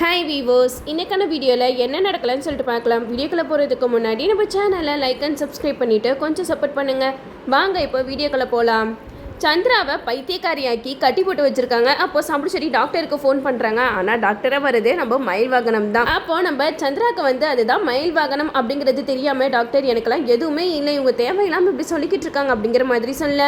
Hi வீவோஸ் இன்னைக்கான வீடியோவில் என்ன நடக்கலன்னு சொல்லிட்டு பார்க்கலாம். வீடியோக்குள்ளே போகிறதுக்கு முன்னாடி நம்ம சேனலை லைக் அண்ட் சப்ஸ்கிரைப் பண்ணிவிட்டு கொஞ்சம் சப்போர்ட் பண்ணுங்கள் வாங்க இப்போ வீடியோக்குள்ளே போகலாம் சந்திராவை பைத்தியக்காரியாக்கி கட்டி போட்டு வச்சுருக்காங்க. அப்போ சம்பளச்சேரி டாக்டருக்கு ஃபோன் பண்ணுறாங்க ஆனால் டாக்டரை வருது நம்ம மயில் வாகனம் தான். அப்போது நம்ம சந்திராவுக்கு வந்து அதுதான் மயில் வாகனம் அப்படிங்கிறது தெரியாமல் டாக்டர் எனக்கெல்லாம் எதுவுமே இல்லை. இவங்க தேவையில்லாமல் இப்படி சொல்லிக்கிட்டு இருக்காங்க அப்படிங்கிற மாதிரி சொல்ல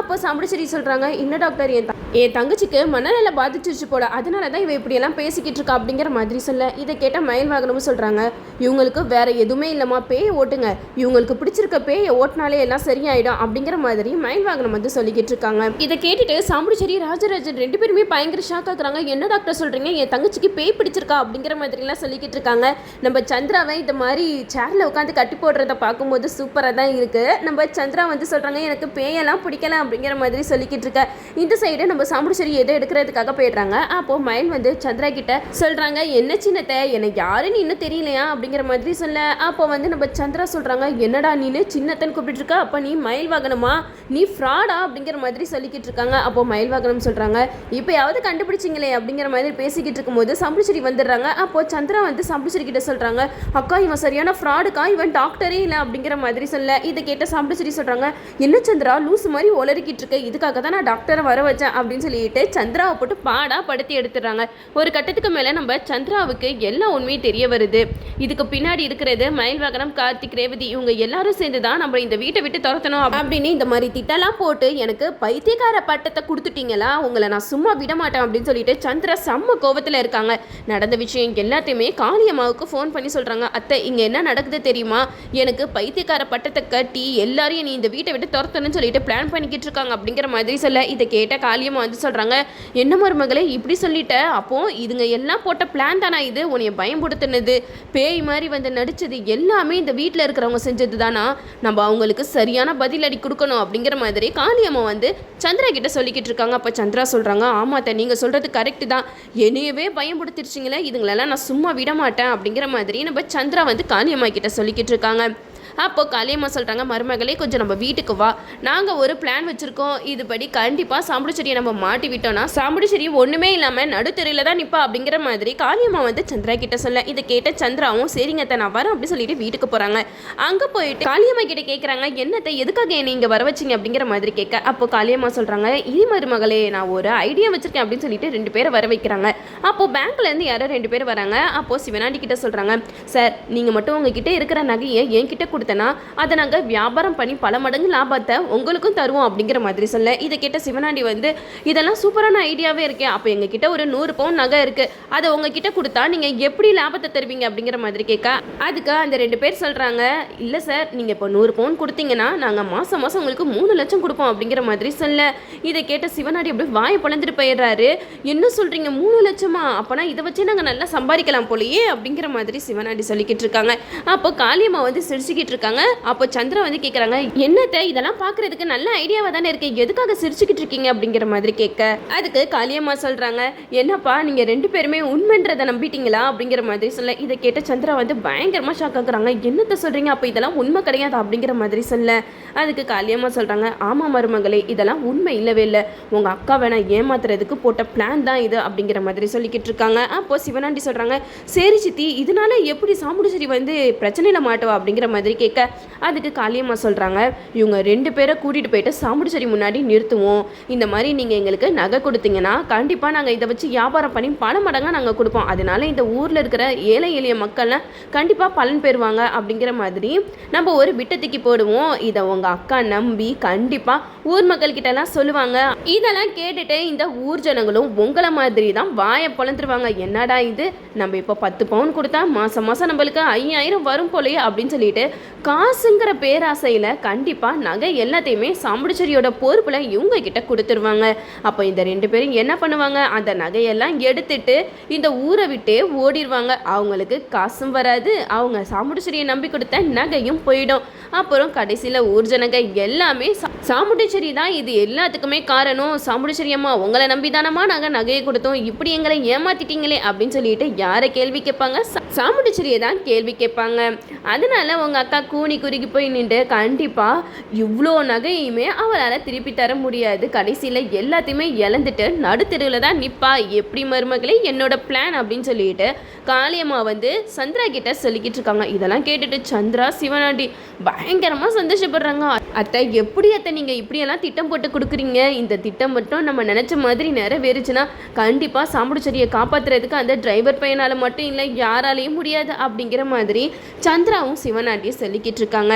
அப்போ சம்பளச்சேரி சொல்கிறாங்க என்ன டாக்டர் என் த- என் தங்கச்சிக்கு மனநிலை பாதிச்சிருச்சு போல அதனால தான் இவ இப்படியெல்லாம் பேசிக்கிட்டு இருக்கா அப்படிங்கிற மாதிரி சொல்ல இதை கேட்டால் மயில் வாகனமும் சொல்கிறாங்க இவங்களுக்கு வேற எதுவுமே இல்லைம்மா பேயை ஓட்டுங்க. இவங்களுக்கு பிடிச்சிருக்க பேயை ஓட்டினாலே எல்லாம் சரியாயிடும் அப்படிங்கிற மாதிரி மயில் வாகனம் வந்து சொல்லிக்கிட்டு இருக்காங்க. இதை கேட்டுட்டு சாமுடிச்சேரி ராஜராஜன் ரெண்டு பேருமே பயங்கர ஷாக் ஆகுறாங்க என்ன டாக்டர் சொல்கிறீங்க என் தங்கச்சிக்கு பேய் பிடிச்சிருக்கா அப்படிங்கிற மாதிரிலாம் சொல்லிக்கிட்டு இருக்காங்க. நம்ம சந்திராவை இந்த மாதிரி சேரில் உட்காந்து கட்டி போடுறத பார்க்கும்போது சூப்பராக தான் இருக்குது நம்ம சந்திரா வந்து சொல்கிறாங்க எனக்கு பேயெல்லாம் பிடிக்கல அப்படிங்கிற மாதிரி சொல்லிக்கிட்டு இருக்க. இந்த சைடு நம்ம சாமுடிச்சேரி ஏதோ எடுக்கிறதுக்காக போயிடுறாங்க. அப்போ மயில் வந்து சந்திரா கிட்ட சொல்றாங்க என்ன சின்னத்தை? எனக்கு யாருன்னு இன்னும் தெரியலையா? அப்படிங்கிற மாதிரி சொல்ல. அப்போ வந்து நம்ம சந்திரா சொல்றாங்க என்னடா நீனு? சின்னத்தன் கூப்பிட்டு இருக்க. அப்போ நீ மயில் வாகனமா? நீ ஃப்ராடா அப்படிங்கிற மாதிரி சொல்லிக்கிட்டு இருக்காங்க. அப்போ மயில் வாகனம் சொல்றாங்க இப்போயாவது கண்டுபிடிச்சிங்களே அப்படிங்கிற மாதிரி பேசிக்கிட்டு இருக்கும்போது சம்பளிச்சேரி வந்துடுறாங்க. அப்போ சந்திரா வந்து சம்பளிச்சேரி கிட்ட சொல்றாங்க அக்கா இவன் சரியான ஃப்ராடுக்கா இவன் டாக்டரே இல்லை? அப்படிங்கிற மாதிரி சொல்ல. இதை கேட்ட சம்பளிச்சேரி சொல்றாங்க என்ன சந்திரா? லூஸ் மாதிரி உளறிக்கிட்டு இருக்க. இதுக்காக தான் நான் டாக்டரை வர வச்சேன். அப்படின்னு சொல்லிட்டு சந்திராவை போட்டு பாடாக படுத்தி எடுத்துடுறாங்க. ஒரு கட்டத்துக்கு மேலே நம்ம சந்திராவுக்கு எல்லா உண்மையும் தெரிய வருது. இதுக்கு பின்னாடி இருக்கிறது மயில்வாகனம் கார்த்திக் ரேவதி இவங்க எல்லாரும் சேர்ந்து தான் நம்ம இந்த வீட்டை விட்டு துரத்தணும் அப்படின்னு இந்த மாதிரி திட்டம்லாம் போட்டு எனக்கு பைத்தியக்கார பட்டத்தை கொடுத்துட்டீங்களா? உங்களை நான் சும்மா விட மாட்டேன் அப்படின்னு சொல்லிட்டு சந்திரா செம்ம கோவத்தில் இருக்காங்க. நடந்த விஷயம் எல்லாத்தையுமே காளியம்மாவுக்கு ஃபோன் பண்ணி சொல்கிறாங்க அத்தை இங்கே என்ன நடக்குது தெரியுமா? எனக்கு பைத்தியக்கார பட்டத்தை கட்டி எல்லாரையும் நீ இந்த வீட்டை விட்டு துரத்தணும்னு சொல்லிட்டு பிளான் பண்ணிக்கிட்டு இருக்காங்க அப்படிங்கிற மாதிரி சொல்ல இதை கேட்ட காளியம்மா வந்து சொல்கிறாங்க என்ன மருமகளே இப்படி சொல்லிட்ட? அப்போ இதுங்க எல்லாம் போட்ட பிளான் தானா இது? உன்னைய பயன்படுத்தினது பேய் மாதிரி வந்து நடித்தது எல்லாமே இந்த வீட்டில் இருக்கிறவங்க செஞ்சது தானா? நம்ம அவங்களுக்கு சரியான பதிலடி கொடுக்கணும். அப்படிங்கிற மாதிரி காளியம்மா வந்து சந்திரா கிட்ட சொல்லிக்கிட்டு இருக்காங்க. அப்போ சந்திரா சொல்கிறாங்க ஆமாத்த நீங்கள் சொல்கிறது கரெக்டு தான். என்னையவே பயன்படுத்திடுச்சிங்களே இதுங்களெல்லாம் நான் சும்மா விட மாட்டேன் அப்படிங்கிற மாதிரி நம்ம சந்திரா வந்து காளியம்மா கிட்ட சொல்லிக்கிட்டு இருக்காங்க. அப்போ காளியம்மா சொல்கிறாங்க மருமகளே கொஞ்சம் நம்ம வீட்டுக்கு வா. நாங்கள் ஒரு பிளான் வச்சுருக்கோம். இதுபடி கண்டிப்பாக சாம்புடிச்செடியை நம்ம மாட்டி விட்டோம்னா சாம்புடிச்செடி ஒன்றுமே இல்லாமல் நடுத்தெருவில் தான் நிற்பா அப்படிங்கிற மாதிரி காளியம்மா வந்து சந்திரா கிட்ட சொல்ல இதை கேட்ட சந்திராவும் சரிங்க தான் நான் வரேன் அப்படின்னு சொல்லிட்டு வீட்டுக்கு போகிறாங்க அங்கே போயிட்டு காளியம்மா கிட்ட கேட்குறாங்க என்னத்தை எதுக்காக என்னை இங்கே வர வச்சிங்க? அப்படிங்கிற மாதிரி கேட்க அப்போ காளியம்மா சொல்கிறாங்க இது மருமகளே நான் ஒரு ஐடியா வச்சிருக்கேன் அப்படின்னு சொல்லிட்டு ரெண்டு பேரை வர வைக்கிறாங்க. அப்போ பேங்க்லேருந்து யாரோ ரெண்டு பேர் வராங்க. அப்போ சிவனாண்டி கிட்ட சொல்கிறாங்க சார் நீங்கள் மட்டும் உங்ககிட்ட இருக்கிற நகையை என்கிட்ட கொடுத்தேன்னா அதை நாங்கள் வியாபாரம் பண்ணி பல மடங்கு லாபத்தை உங்களுக்கும் தருவோம் அப்படிங்கிற மாதிரி சொல்ல. இதை கேட்ட சிவனாண்டி வந்து இதெல்லாம் சூப்பரான ஐடியாவே இருக்கே. அப்போ எங்ககிட்ட ஒரு நூறு பவுன் நகை இருக்குது அதை உங்ககிட்ட கொடுத்தா நீங்கள் எப்படி லாபத்தை தருவீங்க? அப்படிங்கிற மாதிரி கேட்க அதுக்கு அந்த ரெண்டு பேர் சொல்கிறாங்க இல்லை சார் நீங்கள் இப்போ நூறு பவுன் கொடுத்தீங்கன்னா நாங்கள் மாதம் மாதம் உங்களுக்கு மூணு லட்சம் கொடுப்போம். அப்படிங்கிற மாதிரி சொல்ல. இதை கேட்ட சிவனாடி அப்படியே வாயை பிளந்துட்டு போயிடுறாரு. என்ன சொல்கிறீங்க மூணு லட்சமா? அப்போனா இதை வச்சு நாங்கள் நல்லா சம்பாதிக்கலாம் போலயே. அப்படிங்கிற மாதிரி சிவனாடி சொல்லிக்கிட்டு இருக்காங்க. அப்போ காளியம்மா வந்து சிரிச்சுக்கிட்டு இருக்காங்க அப்போ சந்திரா வந்து கேட்குறாங்க என்னத்தை இதெல்லாம் பார்க்கறதுக்கு நல்ல ஐடியாவாக தானே இருக்கு. எதுக்காக சிரிச்சுக்கிட்டு இருக்கீங்க? அப்படிங்கிற மாதிரி கேட்க அதுக்கு காளியம்மா சொல்கிறாங்க என்னப்பா நீங்கள் ரெண்டு பேருமே உண்மைன்றதை நம்பிட்டீங்களா? அப்படிங்கிற மாதிரி சொல்ல இதை கேட்ட சந்திரா வந்து பயங்கரமாக ஷாக் ஆகுறாங்க என்னத்தை சொல்கிறீங்க அப்போ இதெல்லாம் உண்மை கிடையாது அப்படிங்கிற மாதிரி சொல்ல அதுக்கு காளியம்மா சொல்கிறாங்க ஆமாம் மருமகளே இதெல்லாம் உண்மை இல்லவே இல்லை. உங்கள் அக்கா வேணா ஏமாத்துறதுக்கு போட்ட பிளான் தான் இது அப்படிங்கிற மாதிரி சொல்லிக்கிட்டு இருக்காங்க. அப்போ சிவனாண்டி சொல்கிறாங்க சரி சித்தி இதனால எப்படி சாமுடிச்சேரி வந்து பிரச்சனையில் மாட்டுவா? அப்படிங்கிற மாதிரி கேட்க அதுக்கு காளியம்மா சொல்கிறாங்க இவங்க ரெண்டு பேரை கூட்டிகிட்டு போயிட்டு சாமுடிச்சேரி முன்னாடி நிறுத்துவோம். இந்த மாதிரி நீங்கள் எங்களுக்கு நகை கொடுத்தீங்கன்னா கண்டிப்பாக நாங்கள் இதை வச்சு வியாபாரம் பண்ணி பல மடங்காக நாங்கள் கொடுப்போம். அதனால இந்த ஊரில் இருக்கிற ஏழை எளிய மக்கள்லாம் கண்டிப்பாக பலன் பெறுவாங்க. அப்படிங்கிற மாதிரி நம்ம ஒரு விட்டத்துக்கு போடுவோம். இதை உங்கள் அக்கா நம்பி கண்டிப்பாக ஊர் மக்கள்கிட்டலாம் சொல்லுவாங்க. இதெல்லாம் கேட்டுட்டு இந்த ஊர் ஜனங்களும் உங்களை மாதிரி தான் வாயை பொழந்துருவாங்க. என்னடா இது? நம்ம இப்போ பத்து பவுன் கொடுத்தா மாதம் மாதம் நம்மளுக்கு ஐயாயிரம் வரும் போலயே அப்படின்னு சொல்லிட்டு காசுங்கிற பேராசையில் கண்டிப்பாக நகை எல்லாத்தையுமே சாம்பிடுச்சேரியோட பொறுப்பில் இவங்க கிட்ட கொடுத்துருவாங்க. அப்போ இந்த ரெண்டு பேரும் என்ன பண்ணுவாங்க? அந்த நகையெல்லாம் எடுத்துட்டு இந்த ஊரை விட்டே ஓடிடுவாங்க அவங்களுக்கு காசும் வராது. அவங்க சாமுடிச்சேரியை நம்பி கொடுத்த நகையும் போயிடும். அப்புறம் கடைசியில் ஊர் ஜனங்க எல்லாமே சா- தான் இது எல்லாத்துக்குமே காரணம். சாமுண்டீச்சேரி அம்மா உங்களை நம்பி தானம்மா நாங்கள் நகையை கொடுத்தோம். இப்படி எங்களை ஏமாத்திட்டீங்களே அப்படின்னு சொல்லிட்டு யாரை கேள்வி கேட்பாங்க? சா- தான் கேள்வி கேட்பாங்க. அதனால உங்கள் அக்கா கூனி குறுகி போய் நின்று கண்டிப்பாக இவ்வளோ நகையுமே அவளால் திருப்பி தர முடியாது. கடைசியில் எல்லாத்தையுமே இழந்துட்டு நடுத்தெருவில் தான் நிற்பா எப்படி மருமகளே என்னோட பிளான் அப்படின்னு சொல்லிட்டு காளியம்மா வந்து சந்திரா கிட்ட சொல்லிக்கிட்டு இருக்காங்க. இதெல்லாம் கேட்டுட்டு சந்திரா சிவனாண்டி பயங்கரமாக சந்தோஷப்படுறாங்க. அத்தை எப்படி அத்தை நீங்கள் இப்படியெல்லாம் திட்டம் போட்டு கொடுக்குறீங்க? இந்த திட்டம் மட்டும் நம்ம நினச்ச மாதிரி நிறைவேறுச்சுன்னா கண்டிப்பாக செடியை காப்பாற்றுறதுக்கு அந்த டிரைவர் பையனால் மட்டும் இல்லை யாராலையும் முடியாது அப்படிங்கிற மாதிரி சந்திராவும் சிவனாண்டியும் சொல்லிக்கிட்டு இருக்காங்க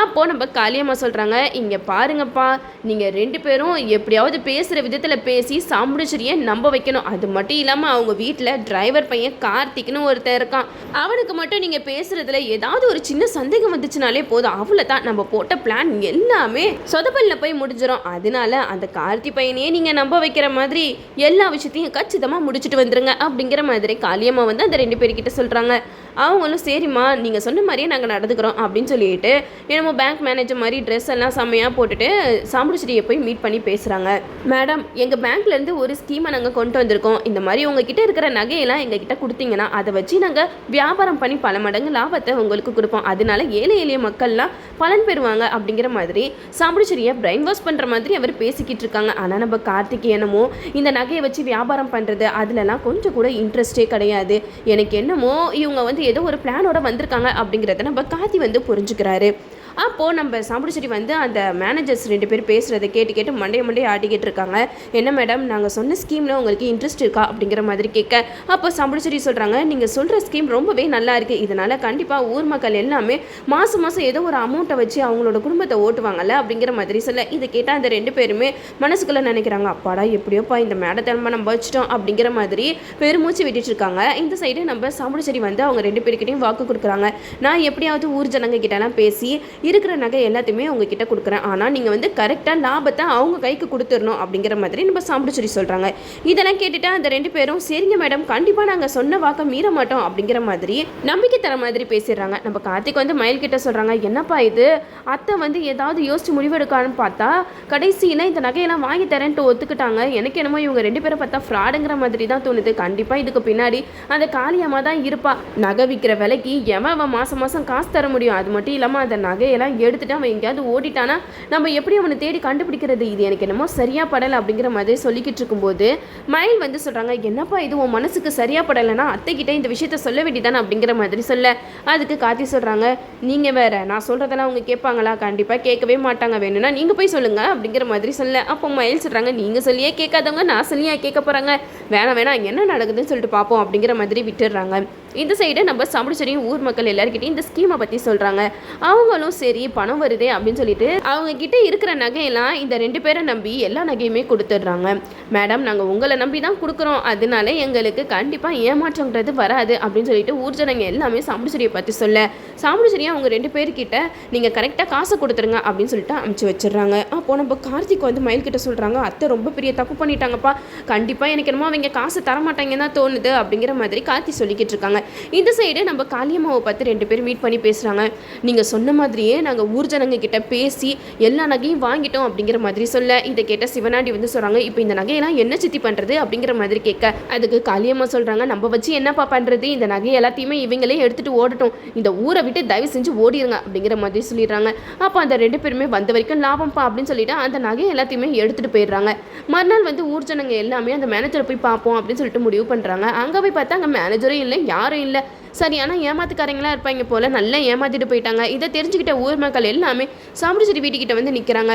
அப்போது நம்ம காளியம்மா சொல்கிறாங்க இங்கே பாருங்கப்பா நீங்கள் ரெண்டு பேரும் எப்படியாவது பேசுகிற விதத்தில் பேசி சாம்பிடுச்செடியை நம்ப வைக்கணும். அது மட்டும் இல்லாமல் அவங்க வீட்டில் டிரைவர் பையன் கார்த்திக்னு ஒருத்தன் இருக்கான். அவனுக்கு மட்டும் நீங்கள் பேசுகிறதுல ஏதாவது ஒரு சின்ன சந்தேகம் வந்துச்சுனாலே போதும். அவ்வளோ தான் நம்ம போட்ட பிளான் எல்லாமே சொதப்பலில் போய் முடிஞ்சிடும் அதனால அந்த கார்த்தி பையனையே நீங்கள் நம்ப வைக்கிற மாதிரி எல்லா விஷயத்தையும் கச்சிதமாக முடிச்சுட்டு வந்துருங்க. அப்படிங்கிற மாதிரி காளியம்மா வந்து அந்த ரெண்டு பேர்கிட்ட சொல்கிறாங்க அவங்களும் சரிம்மா நீங்கள் சொன்ன மாதிரியே நாங்கள் நடந்துக்கிறோம். அப்படின்னு சொல்லிட்டு என்னமோ பேங்க் மேனேஜர் மாதிரி ட்ரெஸ் எல்லாம் செம்மையாக போட்டுட்டு சாம்பிடுச்சிட்டியை போய் மீட் பண்ணி பேசுகிறாங்க மேடம் எங்கள் பேங்க்லேருந்து ஒரு ஸ்கீமை நாங்கள் கொண்டு வந்திருக்கோம். இந்த மாதிரி உங்ககிட்ட இருக்கிற நகையெல்லாம் எங்ககிட்ட கொடுத்தீங்கன்னா அதை வச்சு நாங்கள் வியாபாரம் பண்ணி பல மடங்கு லாபத்தை உங்களுக்கு கொடுப்போம். அதனால ஏழை எளிய மக்கள்லாம் பலன் பெறுவாங்க அப்படிங்கிற மாதிரி சாம்பிடுச்சரியை பிரெயின் வாஷ் பண்ணுற மாதிரி அவர் பேசிக்கிட்டு இருக்காங்க. ஆனால் நம்ம கார்த்திக் என்னமோ இந்த நகையை வச்சு வியாபாரம் பண்ணுறது அதுலலாம் கொஞ்சம் கூட இன்ட்ரெஸ்டே கிடையாது. எனக்கு என்னமோ இவங்க வந்து ஏதோ ஒரு பிளானோட வந்திருக்காங்க அப்படிங்கிறத நம்ம கார்த்தி வந்து புரிஞ்சுக்கிறாரு. அப்போது நம்ம சாம்பிடுச்செடி வந்து அந்த மேனேஜர்ஸ் ரெண்டு பேர் பேசுகிறத கேட்டு கேட்டு மண்டைய மண்டைய ஆட்டிக்கிட்டு இருக்காங்க. என்ன மேடம் நாங்கள் சொன்ன ஸ்கீமில் உங்களுக்கு இன்ட்ரெஸ்ட் இருக்கா? அப்படிங்கிற மாதிரி கேட்க அப்போ சாம்பிடுச்செடி சொல்கிறாங்க நீங்கள் சொல்கிற ஸ்கீம் ரொம்பவே நல்லா இருக்குது இதனால் கண்டிப்பாக ஊர் மக்கள் எல்லாமே மாதம் மாதம் ஏதோ ஒரு அமௌண்ட்டை வச்சு அவங்களோட குடும்பத்தை ஓட்டுவாங்கல்ல? அப்படிங்கிற மாதிரி சொல்ல இதை கேட்டால் அந்த ரெண்டு பேருமே மனசுக்குள்ளே நினைக்கிறாங்க அப்பாடா எப்படியோப்பா இந்த மேடத்தை நம்ம நம்ம வச்சிட்டோம். அப்படிங்கிற மாதிரி பெருமூச்சு விட்டுட்டு இருக்காங்க. இந்த சைடு நம்ம சாம்பிடுச்செடி வந்து அவங்க ரெண்டு பேருக்கிட்டையும் வாக்கு கொடுக்குறாங்க. நான் எப்படியாவது ஊர் ஜனங்க கிட்டலாம் பேசி இருக்கிற நகை எல்லாத்தையுமே அவங்கக்கிட்ட கொடுக்குறேன். ஆனால் நீங்கள் வந்து கரெக்டாக லாபத்தை அவங்க கைக்கு கொடுத்துடணும் அப்படிங்கிற மாதிரி நம்ம சாம்பிடுச்செடி சொல்கிறாங்க இதெல்லாம் கேட்டுட்டு அந்த ரெண்டு பேரும் சரிங்க மேடம் கண்டிப்பாக நாங்கள் சொன்ன வாக்கை மீற மாட்டோம் அப்படிங்கிற மாதிரி நம்பிக்கை தர மாதிரி பேசிடுறாங்க. நம்ம கார்த்திக் வந்து மயில் கிட்ட சொல்கிறாங்க என்னப்பா இது? அத்தை வந்து ஏதாவது யோசிச்சு முடிவெடுக்கான்னு பார்த்தா கடைசியில் இந்த நகையெல்லாம் வாங்கி தரேன்ட்டு ஒத்துக்கிட்டாங்க. எனக்கு என்னமோ இவங்க ரெண்டு பேரும் பார்த்தா ஃப்ராடுங்கிற மாதிரி தான் தோணுது. கண்டிப்பாக இதுக்கு பின்னாடி அந்த காளியம்மா தான் இருப்பா. நகை விற்கிற விலைக்கு எவன் அவன் மாதம் மாதம் காசு தர முடியும்? அது மட்டும் இல்லாமல் அந்த நகை நகையெல்லாம் எடுத்துட்டு அவன் எங்கேயாவது ஓடிட்டானா நம்ம எப்படி அவனை தேடி கண்டுபிடிக்கிறது? இது எனக்கு என்னமோ சரியா படலை அப்படிங்கிற மாதிரி சொல்லிக்கிட்டு இருக்கும்போது மயில் வந்து சொல்கிறாங்க என்னப்பா இது? உன் மனசுக்கு சரியா படலைன்னா அத்தைக்கிட்ட இந்த விஷயத்த சொல்ல வேண்டியதானே அப்படிங்கிற மாதிரி சொல்ல. அதுக்கு காத்தி சொல்கிறாங்க நீங்கள் வேற நான் சொல்கிறதெல்லாம் அவங்க கேட்பாங்களா? கண்டிப்பாக கேட்கவே மாட்டாங்க. வேணும்னா நீங்கள் போய் சொல்லுங்க அப்படிங்கிற மாதிரி சொல்ல. அப்போ மயில் சொல்கிறாங்க நீங்கள் சொல்லியே கேட்காதவங்க நான் சொல்லியே கேட்க போகிறாங்க வேணாம் வேணாம் என்ன நடக்குதுன்னு சொல்லிட்டு பார்ப்போம் அப்படிங்கிற மாதிரி விட்டுடுறாங்க. இந்த சைடு நம்ம சாம்பிடுச்சரியும் ஊர் மக்கள் எல்லாருக்கிட்டையும் இந்த ஸ்கீமை பற்றி சொல்கிறாங்க அவங்களும் சரி பணம் வருதே அப்படின்னு சொல்லிட்டு அவங்க கிட்ட இருக்கிற நகையெல்லாம் இந்த ரெண்டு பேரை நம்பி எல்லா நகையுமே கொடுத்துட்றாங்க. மேடம் நாங்கள் உங்களை நம்பி தான் கொடுக்குறோம். அதனால எங்களுக்கு கண்டிப்பாக ஏமாற்றங்கிறது வராது அப்படின்னு சொல்லிட்டு ஊர் ஜனங்க எல்லாமே சாம்பிடுச்சரியை பற்றி சொல்ல சாம்பிடுச்சரியை அவங்க ரெண்டு பேர்கிட்ட நீங்கள் கரெக்டாக காசை கொடுத்துருங்க அப்படின்னு சொல்லிட்டு அமுச்சு வச்சிடுறாங்க. அப்போ நம்ம கார்த்திக் வந்து மயில் கிட்ட சொல்கிறாங்க அத்தை ரொம்ப பெரிய தப்பு பண்ணிட்டாங்கப்பா. கண்டிப்பாக எனக்கு என்னமோ அவங்க காசு தர மாட்டாங்கன்னு தான் தோணுது. அப்படிங்கிற மாதிரி கார்த்தி சொல்லிக்கிட்டு இருக்காங்க. இந்த சைடு நம்ம காளியம்மாவை பார்த்து ரெண்டு பேரும் மீட் பண்ணி பேசுகிறாங்க நீங்கள் சொன்ன மாதிரியே நாங்கள் ஊர் ஜனங்க கிட்ட பேசி எல்லா நகையும் வாங்கிட்டோம் அப்படிங்கிற மாதிரி சொல்ல இதை கேட்ட சிவனாண்டி வந்து சொல்கிறாங்க இப்போ இந்த நகையெல்லாம் என்ன சித்தி பண்ணுறது அப்படிங்கிற மாதிரி கேட்க. அதுக்கு காளியம்மா சொல்கிறாங்க நம்ம வச்சு என்னப்பா பண்ணுறது இந்த நகை எல்லாத்தையுமே இவங்களே எடுத்துகிட்டு ஓடட்டும். இந்த ஊரை விட்டு தயவு செஞ்சு ஓடிடுங்க அப்படிங்கிற மாதிரி சொல்லிடுறாங்க. அப்போ அந்த ரெண்டு பேருமே வந்த வரைக்கும் லாபம்ப்பா அப்படின்னு சொல்லிட்டு அந்த நகை எல்லாத்தையுமே எடுத்துகிட்டு போயிடுறாங்க. மறுநாள் வந்து ஊர் ஜனங்க எல்லாமே அந்த மேனேஜரை போய் பார்ப்போம் அப்படின்னு சொல்லிட்டு முடிவு பண்ணுறாங்க அங்கே போய் பார்த்தா அங்கே மேனேஜரும் இல்லை யார் யாரும் இல்லை. சரியான ஏமாத்துக்காரங்களாக இருப்பாங்க போல நல்லா ஏமாத்திட்டு போயிட்டாங்க. இதை தெரிஞ்சுக்கிட்ட ஊர் மக்கள் எல்லாமே சாம்பிடுச்செடி வீட்டுக்கிட்ட வந்து நிற்கிறாங்க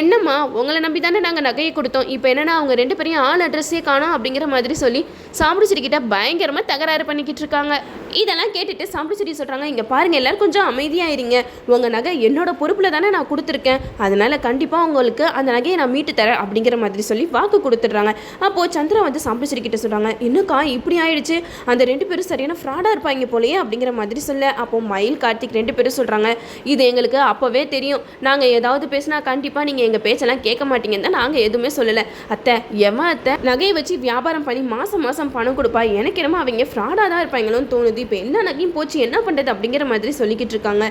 என்னம்மா உங்களை நம்பி தானே நாங்கள் நகையை கொடுத்தோம். இப்போ என்னென்னா அவங்க ரெண்டு பேரையும் ஆள் அட்ரஸே காணோம் அப்படிங்கிற மாதிரி சொல்லி சாம்பிடுச்செடி கிட்ட பயங்கரமாக தகராறு பண்ணிக்கிட்டு இருக்காங்க. இதெல்லாம் கேட்டுட்டு சாம்பிடுச்செடி சொல்கிறாங்க இங்கே பாருங்கள் எல்லோரும் கொஞ்சம் அமைதியாயிருங்க. உங்கள் நகை என்னோட பொறுப்பில் தானே நான் கொடுத்துருக்கேன். அதனால் கண்டிப்பாக உங்களுக்கு அந்த நகையை நான் மீட்டு தரேன் அப்படிங்கிற மாதிரி சொல்லி வாக்கு கொடுத்துட்றாங்க. அப்போது சந்திரா வந்து சாம்பிடுச்செடி கிட்ட சொல்கிறாங்க என்னக்கா இப்படி ஆயிடுச்சு? அந்த ரெண்டு பேரும் சரியான ஃப்ராடாக வாங்கி போலையே அப்படிங்கிற மாதிரி சொல்ல அப்போ மயில் கார்த்திக் ரெண்டு பேரும் சொல்கிறாங்க இது எங்களுக்கு அப்போவே தெரியும். நாங்கள் ஏதாவது பேசினா கண்டிப்பாக நீங்கள் எங்கள் பேச்செல்லாம் கேட்க மாட்டீங்கன்னு தான் நாங்கள் எதுவுமே சொல்லலை. அத்தை எவன் அத்தை நகையை வச்சு வியாபாரம் பண்ணி மாதம் மாதம் பணம் கொடுப்பா எனக்கு என்னமோ அவங்க ஃப்ராடாக தான் இருப்பாங்களோன்னு தோணுது. இப்போ எல்லா நகையும் போச்சு என்ன பண்ணுறது அப்படிங்கிற மாதிரி சொல்லிக்கிட்டு இருக்காங்க.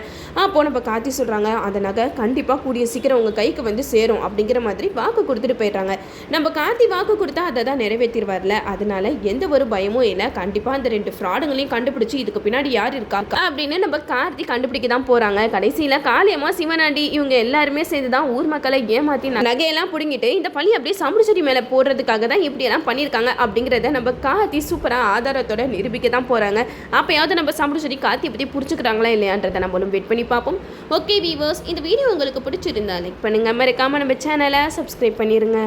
அப்போ நம்ம கார்த்தி சொல்கிறாங்க அந்த நகை கண்டிப்பாக கூடிய சீக்கிரம் உங்கள் கைக்கு வந்து சேரும் அப்படிங்கிற மாதிரி வாக்கு கொடுத்துட்டு போயிடுறாங்க. நம்ம கார்த்தி வாக்கு கொடுத்தா அதை தான் நிறைவேற்றிடுவார்ல அதனால எந்த ஒரு பயமும் இல்லை. கண்டிப்பாக அந்த ரெண்டு ஃப்ராடுங்களையும் கண்டுபிடிச்சி போச்சு இதுக்கு பின்னாடி யார் இருக்கா அப்படின்னு நம்ம கார்த்தி கண்டுபிடிக்க தான் போறாங்க. கடைசியில காளியம்மா சிவனாண்டி இவங்க எல்லாருமே சேர்ந்து தான் ஊர் மக்களை ஏமாத்தி நகையெல்லாம் புடுங்கிட்டு இந்த பழி அப்படியே சமுடிச்செடி மேல போடுறதுக்காக தான் இப்படி எல்லாம் பண்ணியிருக்காங்க அப்படிங்கிறத நம்ம கார்த்தி சூப்பரா ஆதாரத்தோட நிரூபிக்க தான் போறாங்க. அப்பயாவது நம்ம சமுடிச்செடி கார்த்தியை பத்தி புடிச்சுக்கிறாங்களா இல்லையான்றதை நம்மளும் வெயிட் பண்ணி பார்ப்போம். ஓகே வீவர்ஸ் இந்த வீடியோ உங்களுக்கு பிடிச்சிருந்தா லைக் பண்ணுங்க. மறக்காம நம்ம சேனலை சப்ஸ்கிரைப் பண்ணிருங்க.